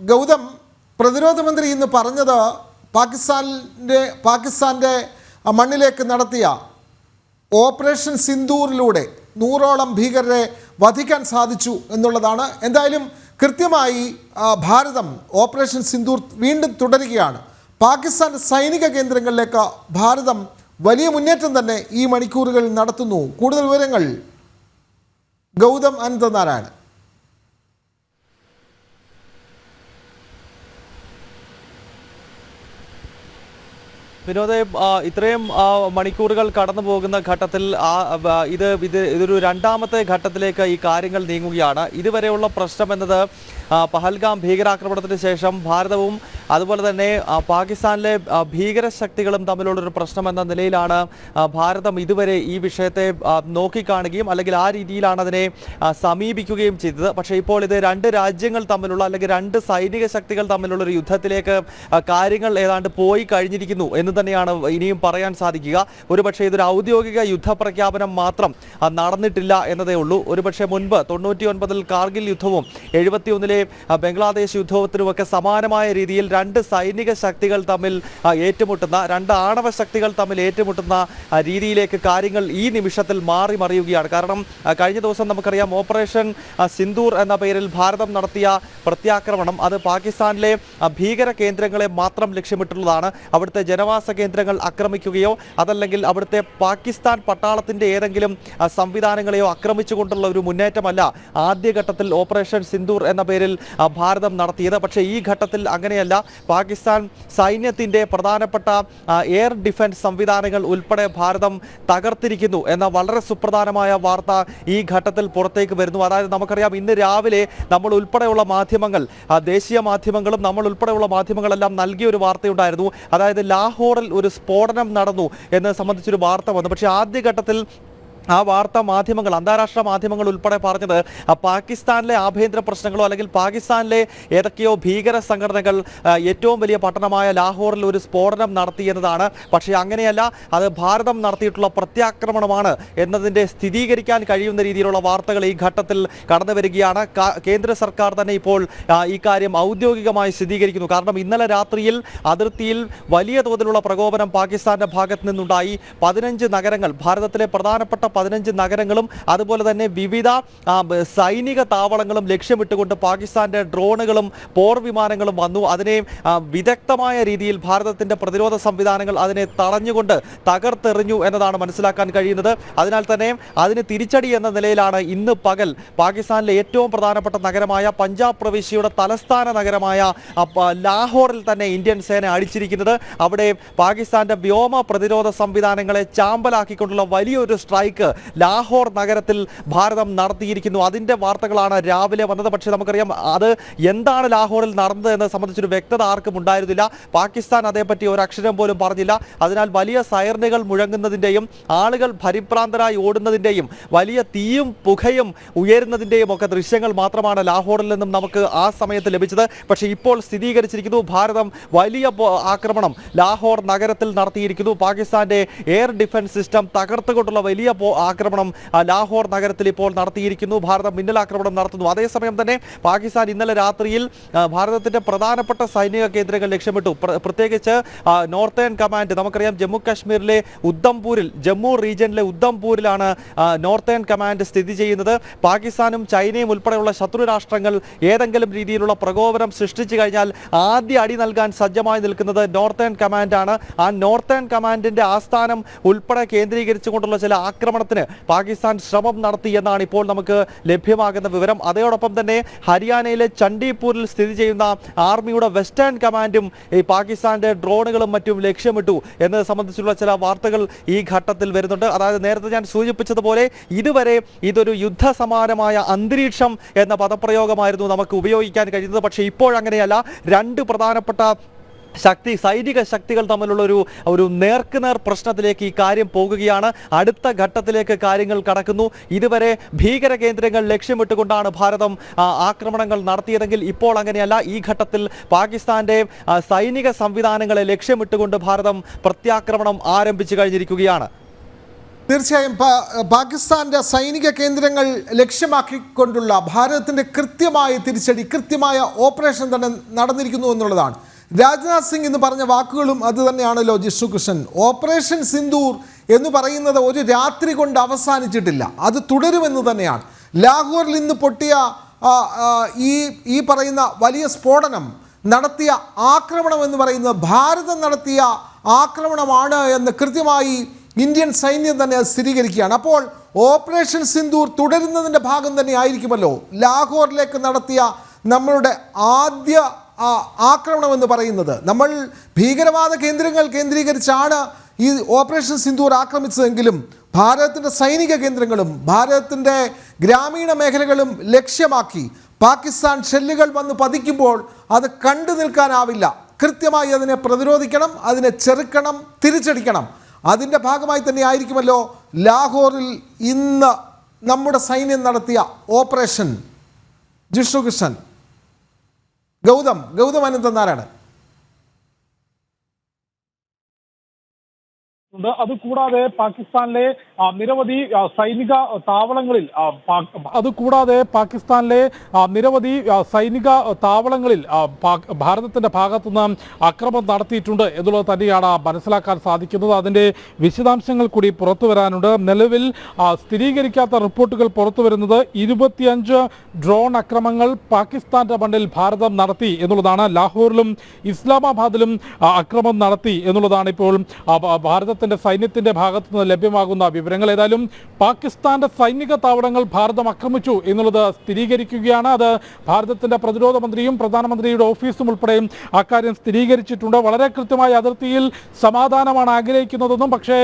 ഗൗതം പ്രതിരോധ മന്ത്രി ഇന്ന് പറഞ്ഞത് പാകിസ്ഥാനിന്റെ പാകിസ്ഥാന്റെ മണ്ണിലേക്ക് നടത്തിയ ഓപ്പറേഷൻ സിന്ദൂറിലൂടെ നൂറോളം ഭീകരരെ വധിക്കാൻ സാധിച്ചു എന്നുള്ളതാണ്. എന്തായാലും കൃത്യമായി ഭാരതം ഓപ്പറേഷൻ സിന്ദൂർ വീണ്ടും തുടരുകയാണ്. പാകിസ്ഥാൻ സൈനിക കേന്ദ്രങ്ങളിലേക്ക് ഭാരതം വലിയ മുന്നേറ്റം തന്നെ ഈ മണിക്കൂറുകളിൽ നടത്തുന്നു. കൂടുതൽ വിവരങ്ങൾ ഗൗതം അനന്തനാരായണൻ. വിനോദെ ഇത്രയും മണിക്കൂറുകൾ കടന്നു പോകുന്ന ഘട്ടത്തിൽ ഇത് ഇത് ഇതൊരു രണ്ടാമത്തെ ഘട്ടത്തിലേക്ക് ഈ കാര്യങ്ങൾ നീങ്ങുകയാണ്. ഇതുവരെയുള്ള പ്രശ്നം എന്നത് പഹൽഗാം ഭീകരാക്രമണത്തിന് ശേഷം ഭാരതവും അതുപോലെ തന്നെ പാകിസ്ഥാനിലെ ഭീകര ശക്തികളും തമ്മിലുള്ളൊരു പ്രശ്നം എന്ന നിലയിലാണ് ഭാരതം ഇതുവരെ ഈ വിഷയത്തെ നോക്കിക്കാണുകയും അല്ലെങ്കിൽ ആ രീതിയിലാണ് അതിനെ സമീപിക്കുകയും ചെയ്തത്. പക്ഷേ ഇപ്പോൾ ഇത് രണ്ട് രാജ്യങ്ങൾ തമ്മിലുള്ള അല്ലെങ്കിൽ രണ്ട് സൈനിക ശക്തികൾ തമ്മിലുള്ള ഒരു യുദ്ധത്തിലേക്ക് കാര്യങ്ങൾ ഏതാണ്ട് പോയി കഴിഞ്ഞിരിക്കുന്നു എന്ന് തന്നെയാണ് ഇനിയും പറയാൻ സാധിക്കുക. ഒരുപക്ഷെ ഇതൊരു ഔദ്യോഗിക യുദ്ധപ്രഖ്യാപനം മാത്രം നടന്നിട്ടില്ല എന്നതേ ഉള്ളൂ. ഒരുപക്ഷെ മുൻപ് തൊണ്ണൂറ്റി ഒൻപതിൽ കാർഗിൽ യുദ്ധവും എഴുപത്തി ഒന്നിലെ ബംഗ്ലാദേശ് യുദ്ധത്തിനുമൊക്കെ സമാനമായ രീതിയിൽ രണ്ട് സൈനിക ശക്തികൾ തമ്മിൽ ഏറ്റുമുട്ടുന്ന രണ്ട് ആണവ ശക്തികൾ തമ്മിൽ ഏറ്റുമുട്ടുന്ന രീതിയിലേക്ക് കാര്യങ്ങൾ ഈ നിമിഷത്തിൽ മാറി മറിയുകയാണ്. കാരണം കഴിഞ്ഞ ദിവസം നമുക്കറിയാം ഓപ്പറേഷൻ സിന്ദൂർ എന്ന പേരിൽ ഭാരതം നടത്തിയ പ്രത്യാക്രമണം അത് പാകിസ്ഥാനിലെ ഭീകര കേന്ദ്രങ്ങളെ മാത്രം ലക്ഷ്യമിട്ടുള്ളതാണ്. അവിടുത്തെ ജനവാസ കേന്ദ്രങ്ങൾ ആക്രമിക്കുകയോ അതല്ലെങ്കിൽ അവിടുത്തെ പാകിസ്ഥാൻ പട്ടാളത്തിന്റെ ഏതെങ്കിലും സംവിധാനങ്ങളെയോ ആക്രമിച്ചുകൊണ്ടുള്ള ഒരു മുന്നേറ്റമല്ല. ആദ്യഘട്ടത്തിൽ ഓപ്പറേഷൻ സിന്ദൂർ എന്ന പേരിൽ ആ, ഭാരതം നടത്തിയത്. പക്ഷേ ഈ ഘട്ടത്തിൽ അങ്ങനെയല്ല. പാകിസ്ഥാൻ സൈന്യത്തിന്റെ പ്രധാനപ്പെട്ട എയർ ഡിഫൻസ് സംവിധാനങ്ങൾ ഉൾപ്പെടെ ഭാരതം തകർത്തിരിക്കുന്നു എന്ന വളരെ സുപ്രധാനമായ വാർത്ത ഈ ഘട്ടത്തിൽ പുറത്തേക്ക് വരുന്നു. അതായത് നമുക്കറിയാം ഇന്ന് രാവിലെ നമ്മൾ ഉൾപ്പെടെയുള്ള മാധ്യമങ്ങൾ ദേശീയ മാധ്യമങ്ങളും നമ്മൾ ഉൾപ്പെടെയുള്ള മാധ്യമങ്ങളെല്ലാം നൽകിയ ഒരു വാർത്തയുണ്ടായിരുന്നു. അതായത് ലാഹോറിൽ ഒരു സ്ഫോടനം നടന്നു എന്ന് സംബന്ധിച്ചൊരു വാർത്ത വന്നു. പക്ഷേ ആദ്യഘട്ടത്തിൽ ആ വാർത്താ മാധ്യമങ്ങൾ അന്താരാഷ്ട്ര മാധ്യമങ്ങൾ ഉൾപ്പെടെ പറഞ്ഞത് പാകിസ്ഥാനിലെ ആഭ്യന്തര പ്രശ്നങ്ങളോ അല്ലെങ്കിൽ പാകിസ്ഥാനിലെ ഏതൊക്കെയോ ഭീകര സംഘടനകൾ ഏറ്റവും വലിയ പട്ടണമായ ലാഹോറിൽ ഒരു സ്ഫോടനം നടത്തി എന്നതാണ്. പക്ഷേ അങ്ങനെയല്ല അത് ഭാരതം നടത്തിയിട്ടുള്ള പ്രത്യാക്രമണമാണ് എന്നതിന്റെ സ്ഥിരീകരിക്കാൻ കഴിയുന്ന രീതിയിലുള്ള വാർത്തകൾ ഈ ഘട്ടത്തിൽ കടന്നു വരികയാണ്. കേന്ദ്ര സർക്കാർ തന്നെ ഇപ്പോൾ ഈ കാര്യം ഔദ്യോഗികമായി സ്ഥിരീകരിക്കുന്നു. കാരണം ഇന്നലെ രാത്രിയിൽ അതിർത്തിയിൽ വലിയ തോതിലുള്ള പ്രകോപനം പാകിസ്ഥാന്റെ ഭാഗത്ത് നിന്നുണ്ടായി. പതിനഞ്ച് നഗരങ്ങൾ ഭാരതത്തിലെ പ്രധാനപ്പെട്ട പതിനഞ്ച് നഗരങ്ങളും അതുപോലെ തന്നെ വിവിധ സൈനിക താവളങ്ങളും ലക്ഷ്യമിട്ടുകൊണ്ട് പാകിസ്ഥാന്റെ ഡ്രോണുകളും പോർ വിമാനങ്ങളും വന്നു. അതിനെ വിദഗ്ധമായ രീതിയിൽ ഭാരതത്തിന്റെ പ്രതിരോധ സംവിധാനങ്ങൾ അതിനെ തടഞ്ഞുകൊണ്ട് തകർത്തെറിഞ്ഞു എന്നതാണ് മനസ്സിലാക്കാൻ കഴിയുന്നത്. അതിനാൽ തന്നെ അതിന് തിരിച്ചടി എന്ന നിലയിലാണ് ഇന്ന് പകൽ പാകിസ്ഥാനിലെ ഏറ്റവും പ്രധാനപ്പെട്ട നഗരമായ പഞ്ചാബ് പ്രവിശ്യയുടെ തലസ്ഥാന നഗരമായ ലാഹോറിൽ തന്നെ ഇന്ത്യൻ സേന അടിച്ചിരിക്കുന്നത്. അവിടെ പാകിസ്ഥാന്റെ വ്യോമ പ്രതിരോധ സംവിധാനങ്ങളെ ചാമ്പലാക്കിക്കൊണ്ടുള്ള വലിയൊരു സ്ട്രൈക്ക് ലാഹോർ നഗരത്തിൽ ഭാരതം നടത്തിയിരിക്കുന്നു. അതിന്റെ വാർത്തകളാണ് രാവിലെ വന്നത്. പക്ഷേ നമുക്കറിയാം അത് എന്താണ് ലാഹോറിൽ നടന്നത് എന്ന് സംബന്ധിച്ചൊരു വ്യക്തത ആർക്കും ഉണ്ടായിരുന്നില്ല. പാകിസ്ഥാൻ അതേപ്പറ്റി ഒരു അക്ഷരം പോലും പറഞ്ഞില്ല. അതിനാൽ വലിയ സൈറനുകൾ മുഴങ്ങുന്നതിന്റെയും ആളുകൾ പരിഭ്രാന്തരായി ഓടുന്നതിന്റെയും വലിയ തീയും പുകയും ഉയരുന്നതിന്റെയും ഒക്കെ ദൃശ്യങ്ങൾ മാത്രമാണ് ലാഹോറിൽ നിന്നും നമുക്ക് ആ സമയത്ത് ലഭിച്ചത്. പക്ഷേ ഇപ്പോൾ സ്ഥിരീകരിച്ചിരിക്കുന്നു ഭാരതം വലിയ ആക്രമണം. ലാഹോർ നഗരത്തിൽ നടത്തിയിരിക്കുന്നു. പാകിസ്ഥാന്റെ എയർ ഡിഫൻസ് സിസ്റ്റം തകർത്തുകൊണ്ടുള്ള വലിയ ആക്രമണം ലാഹോർ നഗരത്തിൽ ഇപ്പോൾ നടത്തിയിരിക്കുന്നു. ഭാരതം മിന്നലാക്രമണം നടത്തുന്നു. അതേസമയം തന്നെ പാകിസ്ഥാൻ ഇന്നലെ രാത്രിയിൽ ഭാരതത്തിന്റെ പ്രധാനപ്പെട്ട സൈനിക കേന്ദ്രങ്ങൾ ലക്ഷ്യമിട്ടു. പ്ര- പ്രത്യേകിച്ച് നോർത്തേൺ കമാൻഡ് നമുക്കറിയാം ജമ്മു കാശ്മീരിലെ ഉദ്ധംപൂരിൽ ജമ്മു റീജിയനിലെ ഉദ്ധംപൂരിലാണ് നോർത്തേൺ കമാൻഡ് സ്ഥിതി ചെയ്യുന്നത്. പാകിസ്ഥാനും ചൈനയും ഉൾപ്പെടെയുള്ള ശത്രു രാഷ്ട്രങ്ങൾ ഏതെങ്കിലും രീതിയിലുള്ള പ്രകോപനം സൃഷ്ടിച്ചു കഴിഞ്ഞാൽ ആദ്യ അടി നൽകാൻ സജ്ജമായി നിൽക്കുന്നത് നോർത്തേൺ കമാൻഡാണ്. ആ നോർത്തേൺ കമാൻഡിന്റെ ആസ്ഥാനം ഉൾപ്പെടെ കേന്ദ്രീകരിച്ചുകൊണ്ടുള്ള ചില ആക്രമണത്തിന് പാകിസ്ഥാൻ ശ്രമം നടത്തി എന്നാണ് ഇപ്പോൾ നമുക്ക് ലഭ്യമാകുന്ന വിവരം. അതോടൊപ്പം തന്നെ ഹരിയാനയിലെ ചണ്ഡീപൂരിൽ സ്ഥിതി ചെയ്യുന്ന ആർമിയുടെ വെസ്റ്റേൺ കമാൻഡും ഈ പാകിസ്ഥാന്റെ ഡ്രോണുകളും മറ്റും ലക്ഷ്യമിട്ടു എന്നത് സംബന്ധിച്ചുള്ള ചില വാർത്തകൾ ഈ ഘട്ടത്തിൽ വരുന്നുണ്ട്. അതായത് നേരത്തെ ഞാൻ സൂചിപ്പിച്ചതുപോലെ ഇതുവരെ ഇതൊരു യുദ്ധസമാനമായ അന്തരീക്ഷം എന്ന പദപ്രയോഗമായിരുന്നു നമുക്ക് ഉപയോഗിക്കാൻ കഴിയുന്നത് പക്ഷേ ഇപ്പോഴങ്ങനെയല്ല രണ്ട് പ്രധാനപ്പെട്ട ശക്തി സൈനിക ശക്തികൾ തമ്മിലുള്ള ഒരു ഒരു നേർക്കുനേർ പ്രശ്നത്തിലേക്ക് ഈ കാര്യം പോകുകയാണ്. അടുത്ത ഘട്ടത്തിലേക്ക് കാര്യങ്ങൾ കടക്കുന്നു. ഇതുവരെ ഭീകര കേന്ദ്രങ്ങൾ ലക്ഷ്യമിട്ടുകൊണ്ടാണ് ഭാരതം ആക്രമണങ്ങൾ നടത്തിയതെങ്കിൽ ഇപ്പോൾ അങ്ങനെയല്ല. ഈ ഘട്ടത്തിൽ പാകിസ്ഥാന്റെ സൈനിക സംവിധാനങ്ങളെ ലക്ഷ്യമിട്ടുകൊണ്ട് ഭാരതം പ്രത്യാക്രമണം ആരംഭിച്ചു കഴിഞ്ഞിരിക്കുകയാണ്. തീർച്ചയായും പാകിസ്ഥാന്റെ സൈനിക കേന്ദ്രങ്ങൾ ലക്ഷ്യമാക്കിക്കൊണ്ടുള്ള ഭാരതത്തിന്റെ കൃത്യമായ തിരിച്ചടി കൃത്യമായ ഓപ്പറേഷൻ തന്നെ നടന്നിരിക്കുന്നു എന്നുള്ളതാണ്. രാജ്നാഥ് സിംഗ് എന്ന് പറഞ്ഞ വാക്കുകളും അത് തന്നെയാണല്ലോ ജിഷ്ണു കൃഷ്ണൻ. ഓപ്പറേഷൻ സിന്ദൂർ എന്ന് പറയുന്നത് ഒരു രാത്രി കൊണ്ട് അവസാനിച്ചിട്ടില്ല. അത് തുടരുമെന്ന് തന്നെയാണ്. ലാഹോറിൽ ഇന്ന് പൊട്ടിയ ഈ ഈ പറയുന്ന വലിയ സ്ഫോടനം നടത്തിയ ആക്രമണം എന്ന് പറയുന്നത് ഭാരതം നടത്തിയ ആക്രമണമാണ് എന്ന് കൃത്യമായി ഇന്ത്യൻ സൈന്യം തന്നെ അത് സ്ഥിരീകരിക്കുകയാണ്. അപ്പോൾ ഓപ്പറേഷൻ സിന്ദൂർ തുടരുന്നതിന്റെ ഭാഗം തന്നെ ആയിരിക്കുമല്ലോ. ലാഹോറിലേക്ക് നടത്തിയ നമ്മളുടെ ആദ്യ ആ, ആക്രമണം എന്ന് പറയുന്നത്. നമ്മൾ ഭീകരവാദ കേന്ദ്രങ്ങൾ കേന്ദ്രീകരിച്ചാണ് ഈ ഓപ്പറേഷൻ സിന്ദൂർ ആക്രമിച്ചതെങ്കിലും ഭാരതത്തിന്റെ സൈനിക കേന്ദ്രങ്ങളും ഭാരതത്തിന്റെ ഗ്രാമീണ മേഖലകളും ലക്ഷ്യമാക്കി പാകിസ്ഥാൻ ഷെല്ലുകൾ വന്ന് പതിക്കുമ്പോൾ അത് കണ്ടു നിൽക്കാനാവില്ല. കൃത്യമായി അതിനെ പ്രതിരോധിക്കണം അതിനെ ചെറുക്കണം തിരിച്ചടിക്കണം. അതിന്റെ ഭാഗമായി തന്നെ ആയിരിക്കുമല്ലോ ലാഹോറിൽ ഇന്ന് നമ്മുടെ സൈന്യം നടത്തിയ ഓപ്പറേഷൻ ജിഷ്ണു കൃഷ്ണൻ. ഗൗതം ഗൗതം അനന്തൻ ഉണ്ട്. അതുകൂടാതെ പാകിസ്ഥാനിലെ നിരവധി സൈനിക താവളങ്ങളിൽ അതുകൂടാതെ പാകിസ്ഥാനിലെ നിരവധി സൈനിക താവളങ്ങളിൽ ഭാരതത്തിന്റെ ഭാഗത്തുനിന്ന് അക്രമം നടത്തിയിട്ടുണ്ട് എന്നുള്ളത് തന്നെയാണ് മനസ്സിലാക്കാൻ സാധിക്കുന്നത്. അതിന്റെ വിശദാംശങ്ങൾ കൂടി പുറത്തു വരാനുണ്ട്. നിലവിൽ സ്ഥിരീകരിക്കാത്ത റിപ്പോർട്ടുകൾ പുറത്തു വരുന്നത് ഇരുപത്തിയഞ്ച് ഡ്രോൺ അക്രമങ്ങൾ പാകിസ്ഥാന്റെ മണ്ണിൽ ഭാരതം നടത്തി എന്നുള്ളതാണ്. ലാഹോറിലും ഇസ്ലാമാബാദിലും അക്രമം നടത്തി എന്നുള്ളതാണ് ഇപ്പോൾ ആ, ഭാരതത്തിന്റെ സൈന്യത്തിന്റെ ഭാഗത്തു നിന്ന് ലഭ്യമാകുന്ന വിവരങ്ങൾ ഏതായാലും പാകിസ്ഥാന്റെ സൈനിക താവളങ്ങൾ ഭാരതം ആക്രമിച്ചു എന്നുള്ളത് സ്ഥിരീകരിക്കുകയാണ്. അത് ഭാരതത്തിന്റെ പ്രതിരോധ മന്ത്രിയും പ്രധാനമന്ത്രിയുടെ ഓഫീസും ഉൾപ്പെടെ അക്കാര്യം സ്ഥിരീകരിച്ചിട്ടുണ്ട്. വളരെ കൃത്യമായ അതിർത്തിയിൽ സമാധാനമാണ് ആഗ്രഹിക്കുന്നതെന്നും പക്ഷേ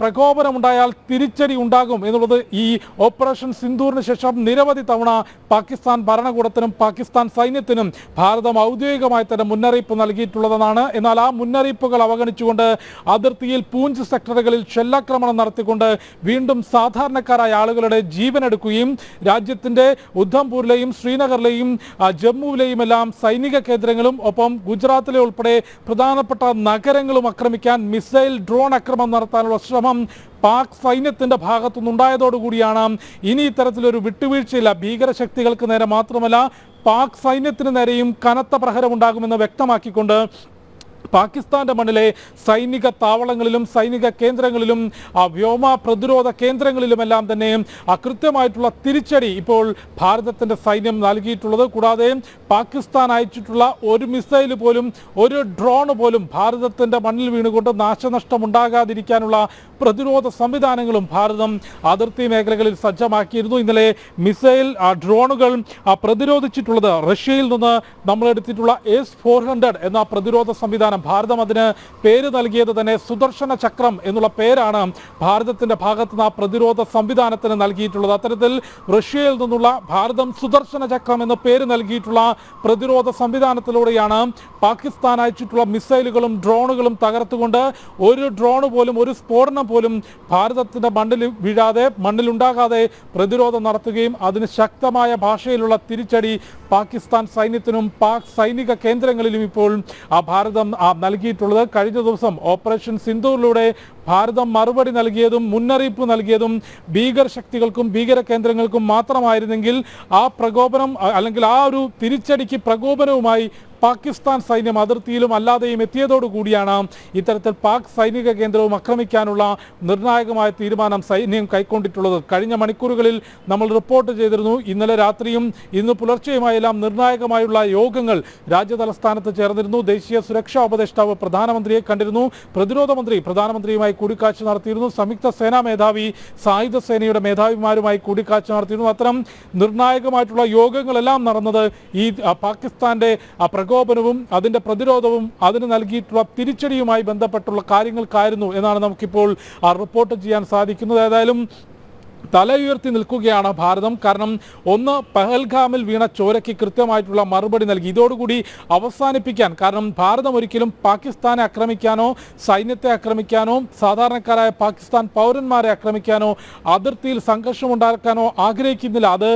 പ്രകോപനമുണ്ടായാൽ തിരിച്ചടി ഉണ്ടാകും എന്നുള്ളത് ഈ ഓപ്പറേഷൻ സിന്ദൂറിന് ശേഷം നിരവധി തവണ പാകിസ്ഥാൻ ഭരണകൂടത്തിനും പാകിസ്ഥാൻ സൈന്യത്തിനും ഭാരതം ഔദ്യോഗികമായി തന്നെ മുന്നറിയിപ്പ് നൽകിയിട്ടുള്ളതെന്നാണ്. എന്നാൽ ആ മുന്നറിയിപ്പുകൾ അവഗണിച്ചുകൊണ്ട് അതിർത്തിയിൽ പൂഞ്ച് സെക്ടറുകളിൽ ഷെല്ലാക്രമണം നടത്തിക്കൊണ്ട് വീണ്ടും സാധാരണക്കാരായ ആളുകളുടെ ജീവനെടുക്കുകയും രാജ്യത്തിന്റെ ഉദ്ധംപൂരിലെയും ശ്രീനഗറിലെയും ജമ്മുവിലെയും എല്ലാം സൈനിക കേന്ദ്രങ്ങളും ഒപ്പം ഗുജറാത്തിലെ ഉൾപ്പെടെ പ്രധാനപ്പെട്ട നഗരങ്ങളും ആക്രമിക്കാൻ മിസൈൽ ഡ്രോൺ ആക്രമണം നടത്താനുള്ള ശ്രമം പാക് സൈന്യത്തിന്റെ ഭാഗത്തുനിന്നുണ്ടായതോടുകൂടിയാണ് ഇനി ഇത്തരത്തിലൊരു വിട്ടുവീഴ്ചയില്ല. ഭീകരശക്തികൾക്ക് നേരെ മാത്രമല്ല പാക് സൈന്യത്തിന് നേരെയും കനത്ത പ്രഹരമുണ്ടാകുമെന്ന് വ്യക്തമാക്കിക്കൊണ്ട് പാകിസ്ഥാന്റെ മണ്ണിലെ സൈനിക താവളങ്ങളിലും സൈനിക കേന്ദ്രങ്ങളിലും വ്യോമ പ്രതിരോധ കേന്ദ്രങ്ങളിലുമെല്ലാം തന്നെ അകൃത്യമായിട്ടുള്ള കൃത്യമായിട്ടുള്ള തിരിച്ചടി ഇപ്പോൾ ഭാരതത്തിന്റെ സൈന്യം നൽകിയിട്ടുള്ളത്. കൂടാതെ പാകിസ്ഥാൻ അയച്ചിട്ടുള്ള ഒരു മിസൈൽ പോലും ഒരു ഡ്രോൺ പോലും ഭാരതത്തിന്റെ മണ്ണിൽ വീണുകൊണ്ട് നാശനഷ്ടം ഉണ്ടാകാതിരിക്കാനുള്ള പ്രതിരോധ സംവിധാനങ്ങളും ഭാരതം അതിർത്തി മേഖലകളിൽ സജ്ജമാക്കിയിരുന്നു. ഇന്നലെ മിസൈൽ ഡ്രോണുകൾ പ്രതിരോധിച്ചിട്ടുള്ളത് റഷ്യയിൽ നിന്ന് നമ്മൾ എടുത്തിട്ടുള്ള എസ് ഫോർ ഹൺഡ്രഡ് എന്ന പ്രതിരോധ സംവിധാനം ഭാരതം അതിന് പേര് നൽകിയത് തന്നെ സുദർശന ചക്രം എന്നുള്ള പേരാണ് ഭാരതത്തിന്റെ ഭാഗത്ത് നിന്ന് ആ പ്രതിരോധ സംവിധാനത്തിന് നൽകിയിട്ടുള്ളത്. അത്തരത്തിൽ റഷ്യയിൽ നിന്നുള്ള ഭാരതം സുദർശന ചക്രം എന്ന പേര് നൽകിയിട്ടുള്ള പ്രതിരോധ സംവിധാനത്തിലൂടെയാണ് പാകിസ്ഥാൻ അയച്ചിട്ടുള്ള മിസൈലുകളും ഡ്രോണുകളും തകർത്തുകൊണ്ട് ഒരു ഡ്രോൺ പോലും ഒരു സ്ഫോടനം പോലും ഭാരതത്തിന്റെ മണ്ണിൽ വീഴാതെ മണ്ണിലുണ്ടാകാതെ പ്രതിരോധം നടത്തുകയും അതിന് ശക്തമായ ഭാഷയിലുള്ള തിരിച്ചടി പാകിസ്ഥാൻ സൈന്യത്തിനും പാക് സൈനിക കേന്ദ്രങ്ങളിലും ഇപ്പോൾ ആ ഭാരതം നൽകിയിട്ടുള്ളത്. കഴിഞ്ഞ ദിവസം ഓപ്പറേഷൻ സിന്ധുവിലൂടെ ഭാരതം മറുപടി നൽകിയതും മുന്നറിയിപ്പ് നൽകിയതും ഭീകര ശക്തികൾക്കും ഭീകര കേന്ദ്രങ്ങൾക്കും മാത്രമായിരുന്നെങ്കിൽ ആ പ്രകോപനം അല്ലെങ്കിൽ ആ ഒരു തിരിച്ചടിക്ക് പ്രകോപനവുമായി പാകിസ്ഥാൻ സൈന്യം അതിർത്തിയിലും അല്ലാതെയും എത്തിയതോടുകൂടിയാണ് ഇത്തരത്തിൽ പാക് സൈനിക കേന്ദ്രവും ആക്രമിക്കാനുള്ള നിർണായകമായ തീരുമാനം സൈന്യം കൈക്കൊണ്ടിട്ടുള്ളത്. കഴിഞ്ഞ മണിക്കൂറുകളിൽ നമ്മൾ റിപ്പോർട്ട് ചെയ്തിരുന്നു. ഇന്നലെ രാത്രിയും ഇന്ന് പുലർച്ചെയുമായെല്ലാം നിർണായകമായുള്ള യോഗങ്ങൾ രാജ്യതലസ്ഥാനത്ത് ചേർന്നിരുന്നു. ദേശീയ സുരക്ഷാ ഉപദേഷ്ടാവ് പ്രധാനമന്ത്രിയെ കണ്ടിരുന്നു. പ്രതിരോധ മന്ത്രി പ്രധാനമന്ത്രിയുമായി കൂടിക്കാഴ്ച നടത്തിയിരുന്നു. സംയുക്ത സേനാ മേധാവി സായുധ സേനയുടെ മേധാവിമാരുമായി കൂടിക്കാഴ്ച നടത്തിയിരുന്നു. അത്തരം നിർണായകമായിട്ടുള്ള യോഗങ്ങളെല്ലാം നടന്നത് ഈ പാകിസ്ഥാന്റെ ആ, പ്രകോപനവും അതിന്റെ പ്രതിരോധവും അതിന് നൽകിയിട്ടുള്ള തിരിച്ചടിയുമായി ബന്ധപ്പെട്ടുള്ള കാര്യങ്ങൾക്കായിരുന്നു എന്നാണ് നമുക്കിപ്പോൾ റിപ്പോർട്ട് ചെയ്യാൻ സാധിക്കുന്നത്. ഏതായാലും തല ഉയർത്തി നിൽക്കുകയാണ് ഭാരതം. കാരണം ഒന്ന് പഹൽഗാമിൽ വീണ ചോരയ്ക്ക് കൃത്യമായിട്ടുള്ള മറുപടി നൽകി. ഇതോടുകൂടി അവസാനിപ്പിക്കാൻ കാരണം ഭാരതം ഒരിക്കലും പാകിസ്ഥാനെ ആക്രമിക്കാനോ സൈന്യത്തെ ആക്രമിക്കാനോ സാധാരണക്കാരായ പാകിസ്ഥാൻ പൗരന്മാരെ ആക്രമിക്കാനോ അതിർത്തിയിൽ സംഘർഷമുണ്ടാക്കാനോ ആഗ്രഹിക്കുന്നില്ല. അത്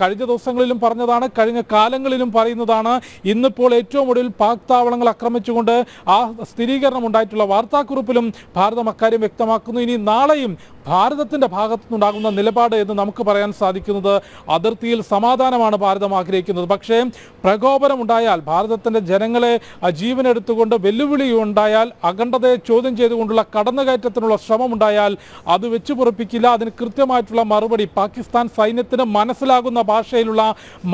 കഴിഞ്ഞ ദിവസങ്ങളിലും പറഞ്ഞതാണ് കഴിഞ്ഞ കാലങ്ങളിലും പറയുന്നതാണ്. ഇന്നിപ്പോൾ ഏറ്റവും ഒടുവിൽ പാക് താവളങ്ങൾ ആക്രമിച്ചുകൊണ്ട് ആ സ്ഥിരീകരണം ഉണ്ടായിട്ടുള്ള വാർത്താക്കുറിപ്പിലും ഭാരതം അക്കാര്യം വ്യക്തമാക്കുന്നു. ഇനി നാളെയും ഭാരതത്തിന്റെ ഭാഗത്തു നിന്നുണ്ടാകുന്ന നിലപാട് എന്ന് നമുക്ക് പറയാൻ സാധിക്കുന്നത് അതിർത്തിയിൽ സമാധാനമാണ് ഭാരതം ആഗ്രഹിക്കുന്നത്. പക്ഷേ പ്രകോപനം ഉണ്ടായാൽ ഭാരതത്തിന്റെ ജനങ്ങളെ ജീവനെടുത്തുകൊണ്ട് വെല്ലുവിളി ഉണ്ടായാൽ അഖണ്ഡതയെ ചോദ്യം ചെയ്തുകൊണ്ടുള്ള കടന്നുകയറ്റത്തിനുള്ള ശ്രമം ഉണ്ടായാൽ അത് വെച്ചു പൊറപ്പിക്കില്ല. അതിന് കൃത്യമായിട്ടുള്ള മറുപടി പാകിസ്ഥാൻ സൈന്യത്തിന് മനസ്സിലാകുന്ന ഭാഷയിലുള്ള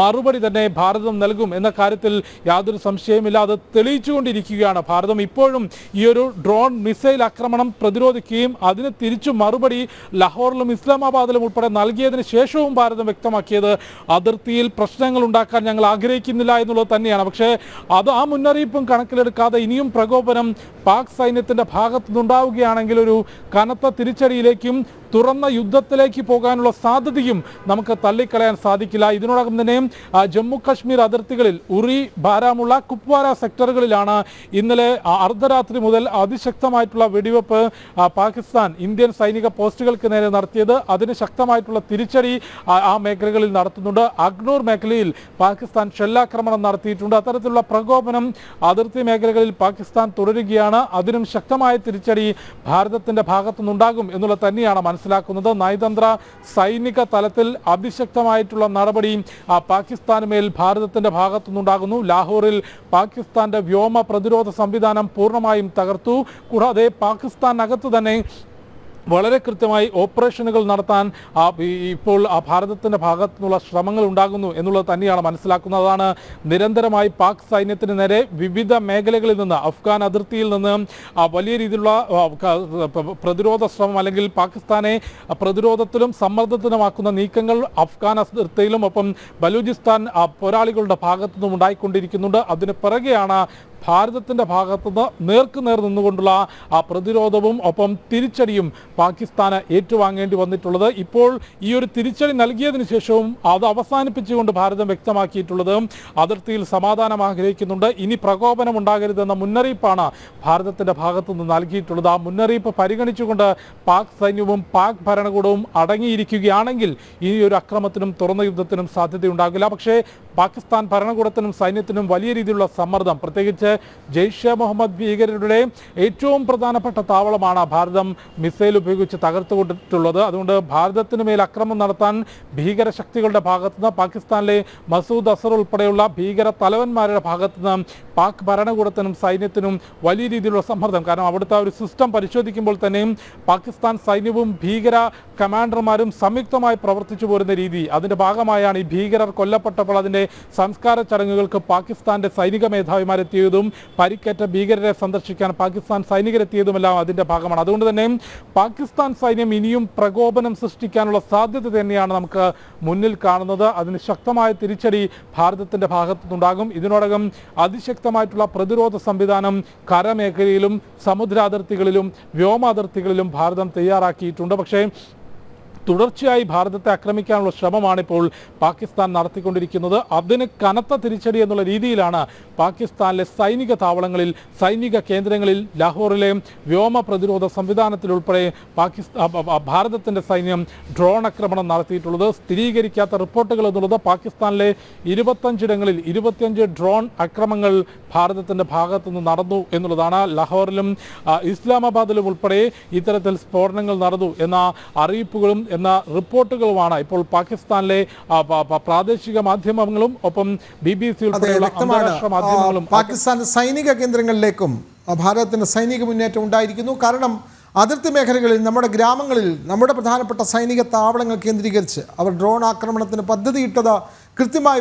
മറുപടി തന്നെ ഭാരതം നൽകും എന്ന കാര്യത്തിൽ യാതൊരു സംശയമില്ല അത് തെളിയിച്ചുകൊണ്ടിരിക്കുകയാണ് ഭാരതം. ഇപ്പോഴും ഈ ഒരു ഡ്രോൺ മിസൈൽ ആക്രമണം പ്രതിരോധിക്കുകയും അതിന് തിരിച്ചു മറുപടി ലഹോറിലും ഇസ്ലാമാബാദിലും ഉൾപ്പെടെ നൽകിയതിന് ശേഷവും ഭാരതം വ്യക്തമാക്കിയത് അതിർത്തിയിൽ പ്രശ്നങ്ങൾ ഉണ്ടാക്കാൻ ഞങ്ങൾ ആഗ്രഹിക്കുന്നില്ല എന്നുള്ളത് തന്നെയാണ്. പക്ഷേ അത് ആ മുന്നറിയിപ്പും കണക്കിലെടുക്കാതെ ഇനിയും പ്രകോപനം പാക് സൈന്യത്തിന്റെ ഭാഗത്തു നിന്നുണ്ടാവുകയാണെങ്കിൽ ഒരു കനത്ത തിരിച്ചടിയിലേക്കും തുറന്ന യുദ്ധത്തിലേക്ക് പോകാനുള്ള സാധ്യതയും നമുക്ക് തള്ളിക്കളയാൻ സാധിക്കില്ല. ഇതിനോടകം തന്നെ ജമ്മു കശ്മീർ അതിർത്തികളിൽ ഉറി ബാരാമുള്ള കുപ്വാര സെക്ടറുകളിലാണ് ഇന്നലെ അർദ്ധരാത്രി മുതൽ അതിശക്തമായിട്ടുള്ള വെടിവെപ്പ് പാകിസ്ഥാൻ ഇന്ത്യൻ സൈനിക പോസ്റ്റുകൾക്ക് നേരെ നടത്തിയത്. അതിന് ശക്തമായിട്ടുള്ള തിരിച്ചടി ആ മേഖലകളിൽ നടത്തുന്നുണ്ട്. അഗ്നൂർ മേഖലയിൽ പാകിസ്ഥാൻ ഷെല്ലാക്രമണം നടത്തിയിട്ടുണ്ട്. അത്തരത്തിലുള്ള പ്രകോപനം അതിർത്തി മേഖലകളിൽ പാകിസ്ഥാൻ തുടരുകയാണ്. അതിനും ശക്തമായ തിരിച്ചടി ഭാരതത്തിന്റെ ഭാഗത്തുനിന്നുണ്ടാകും എന്നുള്ളത് തന്നെയാണ് മനസ്സിലാക്കുന്നത്. നയതന്ത്ര സൈനിക തലത്തിൽ അതിശക്തമായിട്ടുള്ള നടപടി പാകിസ്ഥാന് മേൽ ഭാരതത്തിന്റെ ഭാഗത്തുനിന്നുണ്ടാകുന്നു. ലാഹോറിൽ പാകിസ്ഥാന്റെ വ്യോമ പ്രതിരോധ സംവിധാനം പൂർണമായും തകർത്തു. കൂടാതെ പാകിസ്ഥാനകത്ത് തന്നെ വളരെ കൃത്യമായി ഓപ്പറേഷനുകൾ നടത്താൻ ഇപ്പോൾ ആ ഭാഗത്തു നിന്നുള്ള ശ്രമങ്ങൾ ഉണ്ടാകുന്നു എന്നുള്ളത് തന്നെയാണ് മനസ്സിലാക്കുന്നതാണ്. നിരന്തരമായി പാക് സൈന്യത്തിന് നേരെ വിവിധ മേഖലകളിൽ നിന്ന് അഫ്ഗാൻ അതിർത്തിയിൽ നിന്ന് വലിയ രീതിയിലുള്ള പ്രതിരോധ ശ്രമം അല്ലെങ്കിൽ പാകിസ്ഥാനെ പ്രതിരോധത്തിലും സമ്മർദ്ദത്തിലുമാക്കുന്ന നീക്കങ്ങൾ അഫ്ഗാൻ അതിർത്തിയിലും ഒപ്പം ബലൂചിസ്ഥാൻ പോരാളികളുടെ ഭാഗത്തു നിന്നും ഉണ്ടായിക്കൊണ്ടിരിക്കുന്നുണ്ട്. അതിന് പിറകെയാണ് ഭാരതത്തിന്റെ ഭാഗത്തുനിന്ന് നേർക്കുനേർ നിന്നുകൊണ്ടുള്ള ആ പ്രതിരോധവും ഒപ്പം തിരിച്ചടിയും പാകിസ്ഥാന് ഏറ്റുവാങ്ങേണ്ടി വന്നിട്ടുള്ളത്. ഇപ്പോൾ ഈ ഒരു തിരിച്ചടി നൽകിയതിനു ശേഷവും അത് അവസാനിപ്പിച്ചുകൊണ്ട് ഭാരതം വ്യക്തമാക്കിയിട്ടുള്ളത് അതിർത്തിയിൽ സമാധാനം ആഗ്രഹിക്കുന്നുണ്ട്. ഇനി പ്രകോപനം ഉണ്ടാകരുതെന്ന മുന്നറിയിപ്പാണ് ഭാരതത്തിന്റെ ഭാഗത്തുനിന്ന് നൽകിയിട്ടുള്ളത്. ആ മുന്നറിയിപ്പ് പരിഗണിച്ചുകൊണ്ട് പാക് സൈന്യവും പാക് ഭരണകൂടവും അടങ്ങിയിരിക്കുകയാണെങ്കിൽ ഇനിയൊരു അക്രമത്തിനും തുറന്ന യുദ്ധത്തിനും സാധ്യതയുണ്ടാകില്ല. പക്ഷേ പാകിസ്ഥാൻ ഭരണകൂടത്തിനും സൈന്യത്തിനും വലിയ രീതിയിലുള്ള സമ്മർദ്ദം. പ്രത്യേകിച്ച് ജെയ്ഷെ മുഹമ്മദ് ഭീകരരുടെ ഏറ്റവും പ്രധാനപ്പെട്ട താവളമാണ് ഭാരതം മിസൈൽ ഉപയോഗിച്ച് തകർത്തുകൊണ്ടിട്ടുള്ളത്. അതുകൊണ്ട് ഭാരതത്തിന് മേൽ അക്രമം നടത്താൻ ഭീകര ശക്തികളുടെ ഭാഗത്തുനിന്ന് പാകിസ്ഥാനിലെ മസൂദ് അസർ ഉൾപ്പെടെയുള്ള ഭീകര തലവന്മാരുടെ ഭാഗത്തുനിന്ന് പാക് ഭരണകൂടത്തിനും സൈന്യത്തിനും വലിയ രീതിയിലുള്ള സമ്മർദ്ദം. കാരണം അവിടുത്തെ ഒരു സിസ്റ്റം പരിശോധിക്കുമ്പോൾ തന്നെയും പാകിസ്ഥാൻ സൈന്യവും ഭീകര കമാൻഡർമാരും സംയുക്തമായി പ്രവർത്തിച്ചു പോരുന്ന രീതി. അതിന്റെ ഭാഗമായാണ് ഈ ഭീകരർ കൊല്ലപ്പെട്ടപ്പോൾ അതിന്റെ സംസ്കാര ചടങ്ങുകൾക്ക് പാകിസ്ഥാന്റെ സൈനിക മേധാവിമാരെത്തിയതും പരിക്കേറ്റ ഭീകരരെ സന്ദർശിക്കാൻ പാകിസ്ഥാൻ സൈനികരെത്തിയതുമെല്ലാം അതിന്റെ ഭാഗമാണ്. അതുകൊണ്ട് തന്നെ പാകിസ്ഥാൻ സൈന്യം ഇനിയും പ്രകോപനം സൃഷ്ടിക്കാനുള്ള സാധ്യത തന്നെയാണ് നമുക്ക് മുന്നിൽ കാണുന്നത്. അതിന് ശക്തമായ തിരിച്ചടി ഭാരതത്തിന്റെ ഭാഗത്തുനിന്നുണ്ടാകും. ഇതിനോടകം അതിശക്തമായിട്ടുള്ള പ്രതിരോധ സംവിധാനം കരമേഖലയിലും സമുദ്രാതിർത്തികളിലും വ്യോമാതിർത്തികളിലും ഭാരതം തയ്യാറാക്കിയിട്ടുണ്ട്. പക്ഷേ തുടർച്ചയായി ഭാരതത്തെ ആക്രമിക്കാനുള്ള ശ്രമമാണ് ഇപ്പോൾ പാകിസ്ഥാൻ നടത്തിക്കൊണ്ടിരിക്കുന്നത്. അതിന് കനത്ത തിരിച്ചടി എന്നുള്ള രീതിയിലാണ് പാകിസ്ഥാനിലെ സൈനിക താവളങ്ങളിൽ സൈനിക കേന്ദ്രങ്ങളിൽ ലാഹോറിലെ വ്യോമ പ്രതിരോധ സംവിധാനത്തിലുൾപ്പെടെ പാകിസ്ഥാൻ ഭാരതത്തിന്റെ സൈന്യം ഡ്രോൺ ആക്രമണം നടത്തിയിട്ടുള്ളത്. സ്ഥിരീകരിക്കാത്ത റിപ്പോർട്ടുകൾ എന്നുള്ളത് പാകിസ്ഥാനിലെ ഇരുപത്തഞ്ചിടങ്ങളിൽ ഇരുപത്തിയഞ്ച് ഡ്രോൺ ആക്രമങ്ങൾ ഭാരതത്തിന്റെ ഭാഗത്തുനിന്ന് നടന്നു എന്നുള്ളതാണ് ലാഹോറിലും ഇസ്ലാമാബാദിലും ഉൾപ്പെടെ ഇത്തരത്തിൽ സ്ഫോടനങ്ങൾ നടന്നു എന്ന അറിയിപ്പുകളും എന്ന റിപ്പോർട്ടുകളുമാണ് ഇപ്പോൾ പാകിസ്ഥാനിലെ പ്രാദേശിക മാധ്യമങ്ങളും ഒപ്പം ബി ബി സി ഉൾപ്പെടെയുള്ള അന്താരാഷ്ട്ര മാധ്യമങ്ങളും പാകിസ്ഥാന്റെ പാകിസ്ഥാൻ സൈനിക കേന്ദ്രങ്ങളിലേക്കും ഭാരതത്തിന് സൈനിക മുന്നേറ്റം ഉണ്ടായിരിക്കുന്നു. കാരണം അതിർത്തി മേഖലകളിൽ നമ്മുടെ ഗ്രാമങ്ങളിൽ നമ്മുടെ പ്രധാനപ്പെട്ട സൈനിക താവളങ്ങൾ കേന്ദ്രീകരിച്ച് അവർ ഡ്രോൺ ആക്രമണത്തിന് പദ്ധതിയിട്ടത് കൃത്യമായി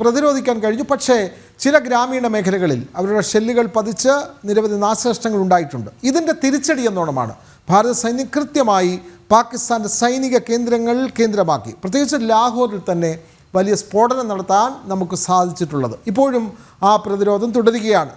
പ്രതിരോധിക്കാൻ കഴിഞ്ഞു. പക്ഷേ ചില ഗ്രാമീണ മേഖലകളിൽ അവരുടെ ഷെല്ലുകൾ പതിച്ച് നിരവധി നാശനഷ്ടങ്ങൾ ഉണ്ടായിട്ടുണ്ട്. ഇതിന്റെ തിരിച്ചടി എന്നോണമാണ്. ഭാരത സൈന്യം കൃത്യമായി പാകിസ്ഥാന്റെ സൈനിക കേന്ദ്രങ്ങൾ കേന്ദ്രമാക്കി. പ്രത്യേകിച്ച് ലാഹോറിൽ തന്നെ വലിയ സ്ഫോടനം നടത്താൻ നമുക്ക് സാധിച്ചിട്ടുള്ളത്. ഇപ്പോഴും ആ പ്രതിരോധം തുടരുകയാണ്.